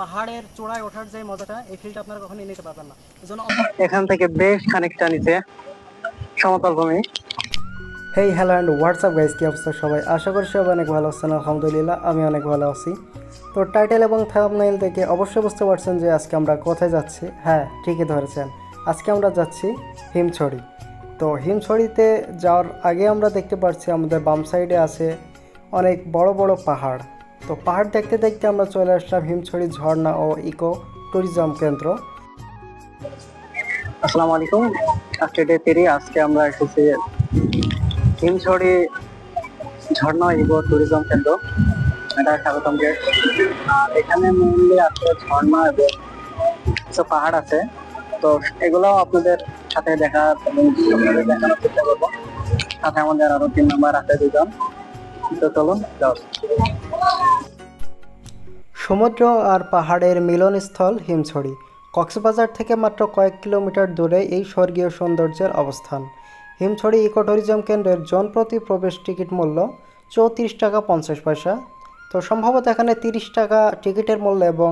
পাহাড়ের চূড়ায় ওঠার যে মজাটা এই ফিলটা আপনারা কখনোই নিতে পারবেন না। এখান থেকে বেশ খানিকটা নিচে সমতল ভূমি। Hey hello and what's up guys কী অবস্থা সবাই? আশা করি সবাই অনেক ভালো আছেন আলহামদুলিল্লাহ আমি অনেক ভালো আছি। তো টাইটেল এবং থাম্বনেইল থেকে অবশ্যই বুঝতে পারছেন যে আজকে আমরা কোথায় যাচ্ছি। হ্যাঁ ঠিকই ধরেছেন। আজকে আমরা যাচ্ছি হিমছড়ি। তো হিমছড়িতে যাওয়ার আগে আমরা দেখতে পাচ্ছি আমাদের বাম সাইডে আছে অনেক বড় বড় পাহাড়। তো পাহাড় দেখতে দেখতে আমরা চলে আসলাম হিমছড়ি, ঝর্ণা ও ইকো ট্যুরিজম কেন্দ্র। আসসালামু আলাইকুম। ডে থ্রি আজকে আমরা এসেছি হিমছড়ি, ঝর্ণা ইকো ট্যুরিজম কেন্দ্র। এটা স্বাগতম গেট আর এখানে মেইনলি আছে ঝর্ণা এবং কিছু পাহাড় আছে। তো এগুলো আপনাদের সাথে দেখা এবং দেখানোর চেষ্টা করব। সাথে আমাদের আরও তিন নাম্বার আছে দুজন। তো চলুন যাও সমুদ্র আর পাহাড়ের মিলনস্থল হিমছড়ি। কক্সবাজার থেকে মাত্র কয়েক কিলোমিটার দূরে এই স্বর্গীয় সৌন্দর্যের অবস্থান। হিমছড়ি ইকো ট্যুরিজম কেন্দ্রের জনপ্রতি প্রবেশ টিকিট মূল্য চৌত্রিশ টাকা পঞ্চাশ পয়সা। তো সম্ভবত এখানে তিরিশ টাকা টিকিটের মূল্য এবং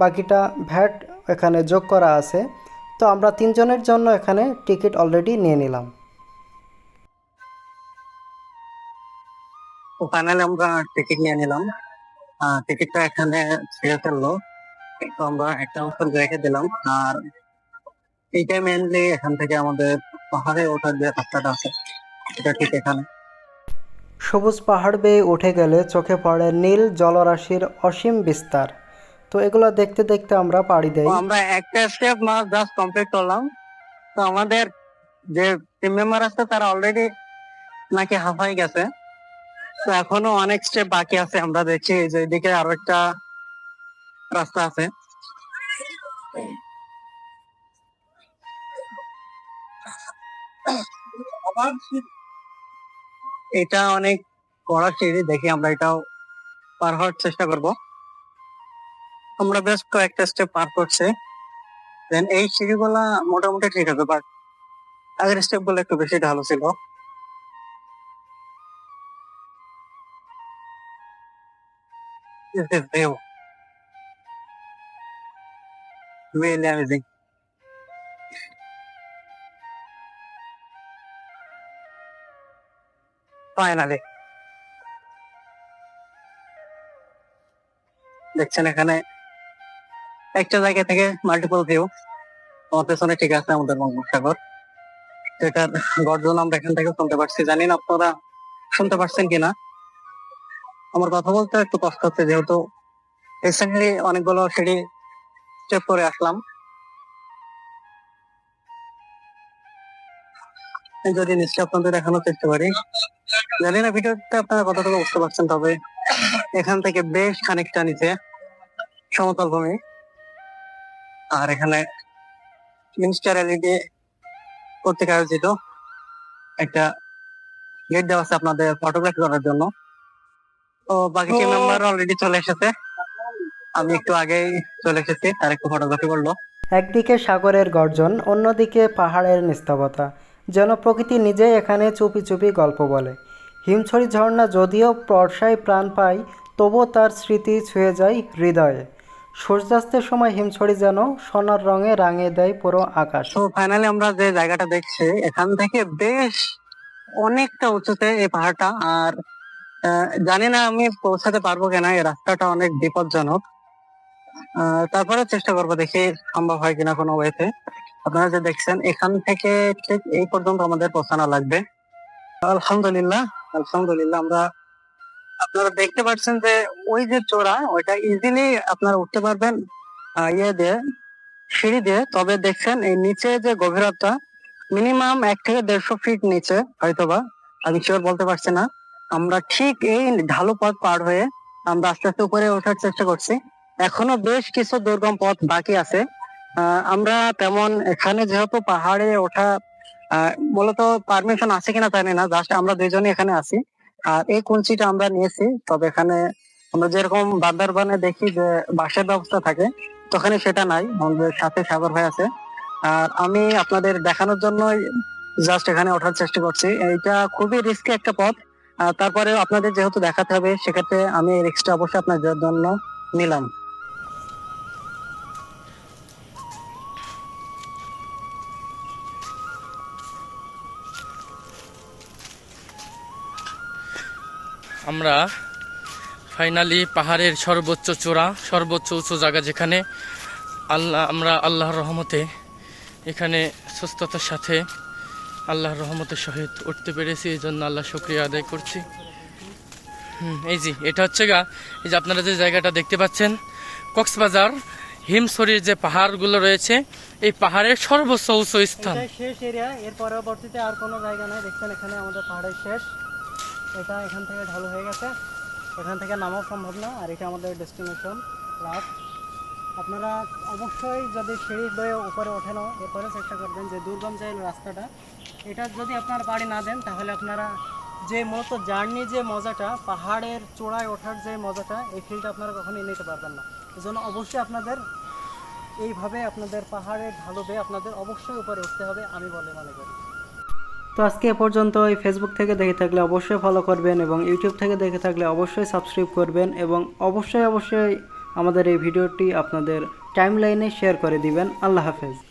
বাকিটা ভ্যাট এখানে যোগ করা আছে। তো আমরা তিনজনের জন্য এখানে টিকিট অলরেডি নিয়ে নিলাম। ফাইনালি আমরা টিকিট নিয়ে নিলাম। টিকিটটা এখানে ছেড়ে ফেলল। তো আমরা একটা অপশন রেখে দিলাম। আর এইটাই মেনলি এখান থেকে আমাদের পাহাড়ে ওঠার যে রাস্তাটা আছে এটা ঠিক এখানে। সবুজ পাহাড় বেয়ে উঠে গেলে চোখে পড়ে নীল জলরাশির অসীম বিস্তার। তো এগুলো দেখতে দেখতে আমরা পাড়ি দেই। আমরা একটা স্টেপ মাস জাস্ট কমপ্লিট করলাম। তো আমাদের যে টিম মেম্বার আছে তারা অলরেডি নাকি হাফাই গেছে। তো এখনও অনেক স্টেপ বাকি আছে আমরা দেখছি যে এদিকে আরও একটা রাস্তা আছে। এটা অনেক কড়া সিঁড়ি দেখি আমরা এটাও পার হওয়ার চেষ্টা করব। আমরা বেশ কয়েকটা স্টেপ পার করছি। দেন এই সিঁড়িগুলা মোটামুটি ঠিক আছে বাট আগের স্টেপগুলো একটু বেশি ঢালু ছিল। This is view. Really amazing. Finally. দেখছেন এখানে একটা জায়গা থেকে মাল্টিপল ভিউ আমার পেছনে ঠিক আছে আমাদের বঙ্গোপসাগর এটার গর্জন আমরা এখান থেকে শুনতে পারছি জানি না আপনারা শুনতে পারছেন কিনা আমার কথা বলতে একটু কষ্ট হচ্ছে যেহেতু রিসেন্টলি অনেকগুলো সিঁড়ি স্টেপ করে আসলাম। যদি নিশ্চয় আপনাদের দেখানোর চেষ্টা করি। জানি না ভিডিওটা আপনারা কতটুকু বুঝতে পারছেন, তবে এখান থেকে বেশ খানিকটা নিচে সমতল ভূমি। আর এখানে মিনিস্টার এলইডি কর্তৃক আয়োজিত একটা গেট দেওয়া আছে আপনাদের ফটোগ্রাফি করার জন্য। তো বাকি টিম মেম্বার অলরেডি চলে এসেছে। আমি একটু আগেই চলে এসেছি আর একটু ফটোগ্রাফি করল। একদিকে সাগরের গর্জন অন্যদিকে পাহাড়ের নিস্তবতা যেন প্রকৃতি নিজেই এখানে চুপি চুপি গল্প বলে। হিমছড়ি ঝর্ণা যদিও বর্ষায় প্রাণ পায় তবুও তার স্মৃতি ছুঁয়ে যায় হৃদয়ে। সূর্যাস্তের সময় হিমছড়ি যেন সোনার রঙে রাঙিয়ে দেয় পুরো আকাশ। তো ফাইনালি আমরা যে জায়গাটা দেখছি এখান থেকে বেশ অনেকটা উঁচুতে এই পাহাড়টা আর জানি না আমি পৌঁছাতে পারব কিনা, এই রাস্তাটা অনেক বিপজ্জনক। তারপরে চেষ্টা করব দেখি সম্ভব হয় কিনা কোনো ওয়েতে আপনারা যে দেখছেন, এখান থেকে ঠিক এই পর্যন্ত আমাদের পৌঁছানো লাগবে। আলহামদুলিল্লাহ আলহামদুলিল্লাহ, আমরা আপনারা দেখতে পাচ্ছেন যে ওই যে চোরা ওইটা ইজিলি আপনারা উঠতে পারবেন ইয়ে দিয়ে, সিঁড়ি দিয়ে। তবে দেখছেন, এই নিচে যে গভীরতা মিনিমাম এক থেকে দেড়শো ফিট নিচে, হয়তোবা, আমি শিওর বলতে পারছি না। আমরা ঠিক এই ঢালু পথ পার হয়ে আমরা আস্তে আস্তে উপরে ওঠার চেষ্টা করছি। এখনও বেশ কিছু দুর্গম পথ বাকি আছে। আমরা তেমন এখানে যেহেতু পাহাড়ে ওঠা মূলত পারমিশন আছে কিনা জানি না জাস্ট আমরা দুইজনই এখানে আছি। আর এই কুঞ্চিটা আমরা নিয়েছি, তবে এখানে আমরা যেরকম বান্দারবানে দেখি যে বাসের ব্যবস্থা থাকে তখন সেটা নাই, আমাদের সাথে সাগর ভাই আছে। আর আমি আপনাদের দেখানোর জন্য জাস্ট এখানে ওঠার চেষ্টা করছি। এইটা খুবই রিস্কি একটা পথ। তারপরে আপনাদের যেহেতু দেখাতে হবে, সেক্ষেত্রে আমি এক্সট্রা অবশ্যই আপনাদের জন্য নিলাম। আমরা ফাইনালি পাহাড়ের সর্বোচ্চ চূড়া, সর্বোচ্চ উঁচু জায়গা যেখানে আল্লাহ, আমরা আল্লাহর রহমতে এখানে সুস্থতার সাথে আল্লাহর রহমতের সহিত উঠতে পেরেছি, এই জন্য আল্লাহ শুক্রিয়া আদায় করছি। এই জি এটা হচ্ছে গা, এই যে আপনারা যে জায়গাটা দেখতে পাচ্ছেন, কক্সবাজার, হিমছড়ির যে পাহাড়গুলো রয়েছে, এই পাহাড়ের সর্বোচ্চ উঁচু স্থান শেষ এরিয়া এর পরবর্তীতে আর কোনো জায়গা নাই। দেখছেন এখানে আমাদের পাহাড়ের শেষ। এটা এখান থেকে ঢালু হয়ে গেছে। এখান থেকে নামাও সম্ভব না, আর এটা আমাদের ডেস্টিনেশন লাস্ট আপনারা অবশ্যই যদি সিঁড়ি বয়ে উপরে ওঠেনও এরপরে চেষ্টা করবেন যে দুর্গম যে রাস্তাটা এটা যদি আপনার বাড়ি না দেন, তাহলে আপনারা যে মূলত জার্নি যে মজাটা, পাহাড়ের চূড়ায় ওঠার যে মজাটা, এই ফিলটা আপনারা কখনোই নিতে পারবেন না। এই জন্য অবশ্যই আপনাদের এইভাবে আপনাদের পাহাড়ের ঢালু বেয়ে আপনাদের অবশ্যই উপরে উঠতে হবে, আমি বলে মনে করি। তো আজকে এ পর্যন্ত এই ফেসবুক থেকে দেখে থাকলে অবশ্যই ফলো করবেন এবং ইউটিউব থেকে দেখে থাকলে অবশ্যই সাবস্ক্রাইব করবেন এবং অবশ্যই অবশ্যই আমাদের এই ভিডিওটি আপনাদের টাইমলাইনে শেয়ার করে দিবেন। আল্লাহ হাফেজ।